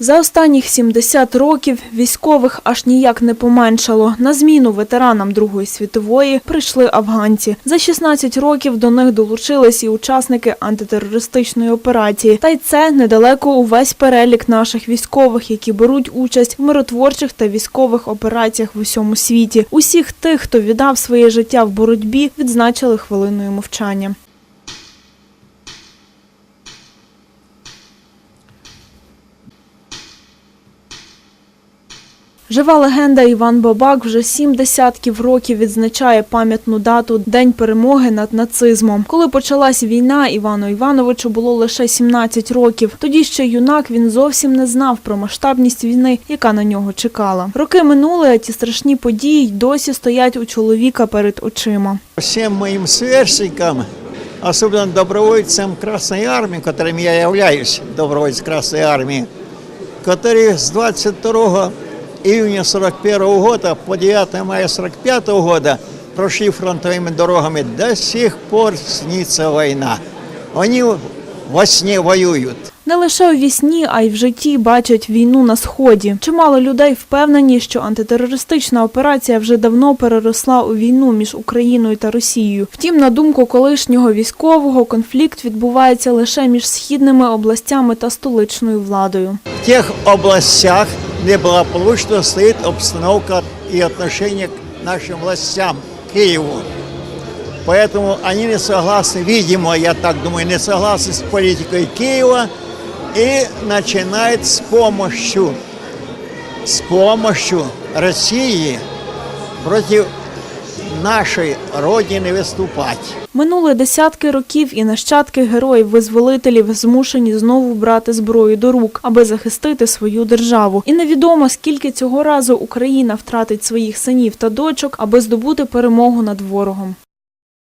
За останніх 70 років військових аж ніяк не поменшало. На зміну ветеранам Другої світової прийшли афганці. За 16 років до них долучились і учасники антитерористичної операції. Та й це недалеко увесь перелік наших військових, які беруть участь в миротворчих та військових операціях в усьому світі. Усіх тих, хто віддав своє життя в боротьбі, відзначили хвилиною мовчання. Жива легенда Іван Бабак вже сім десятків років відзначає пам'ятну дату День перемоги над нацизмом. Коли почалась війна, Івану Івановичу було лише 17 років. Тоді ще юнак він зовсім не знав про масштабність війни, яка на нього чекала. Роки минули, а ті страшні події досі стоять у чоловіка перед очима. Всем моим сверстникам, особенно добровольцам Красной Армии, которым я являюсь, добровольец Красной Армии, которые с 22 июня 41 -го года по 9 мая 45 года прошли фронтовыми дорогами, до сих пор снится война. Они во сне воюют. Не лише у вісні, а й в житті бачать війну на сході. Чимало людей впевнені, що антитерористична операція вже давно переросла у війну між Україною та Росією. Втім, на думку колишнього військового, конфлікт відбувається лише між східними областями та столичною владою. В тех областях, где благополучно стоит обстановка и отношение к нашим властям, Киеву. Поэтому они не согласны, видимо, я так думаю, не согласны с политикой Киева и начинают с помощью, с помощью России против нашей родини виступати. Минули десятки років і нащадки героїв-визволителів змушені знову брати зброю до рук, аби захистити свою державу. І невідомо, скільки цього разу Україна втратить своїх синів та дочок, аби здобути перемогу над ворогом.